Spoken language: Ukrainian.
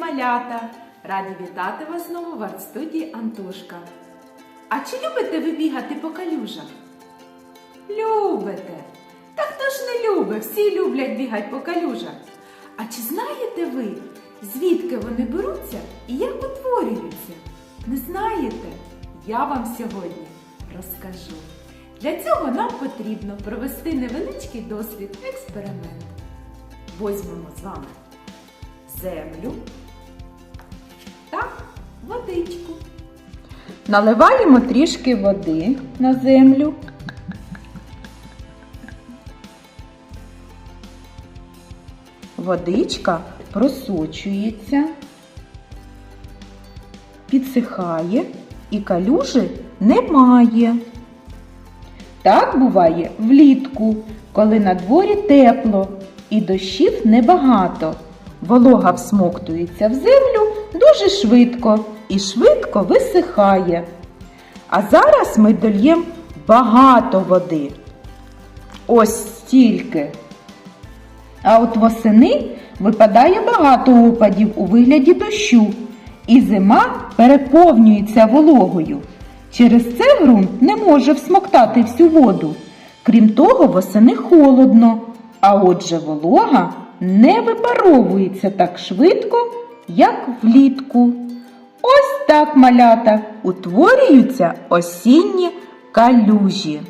малята! Раді вітати вас знову в артстудії Антошка. А чи любите ви бігати по калюжах? Любите! Та хто ж не любить? Всі люблять бігати по калюжах. А чи знаєте ви, звідки вони беруться і як утворюються? Не знаєте? Я вам сьогодні розкажу. Для цього нам потрібно провести невеличкий дослід, експеримент. Возьмемо з вами землю та водичку. Наливаємо трішки води на землю. Водичка просочується, підсихає і калюжі немає. Так буває влітку, коли на дворі тепло і дощів небагато. Волога всмоктується в землю дуже швидко і швидко висихає. А зараз ми дольємо багато води. Ось стільки. А от восени випадає багато опадів у вигляді дощу, і зима переповнюється вологою. Через це ґрунт не може всмоктати всю воду. Крім того, восени холодно, а отже волога не випаровується так швидко, як влітку. Ось так малята утворюються осінні калюжі.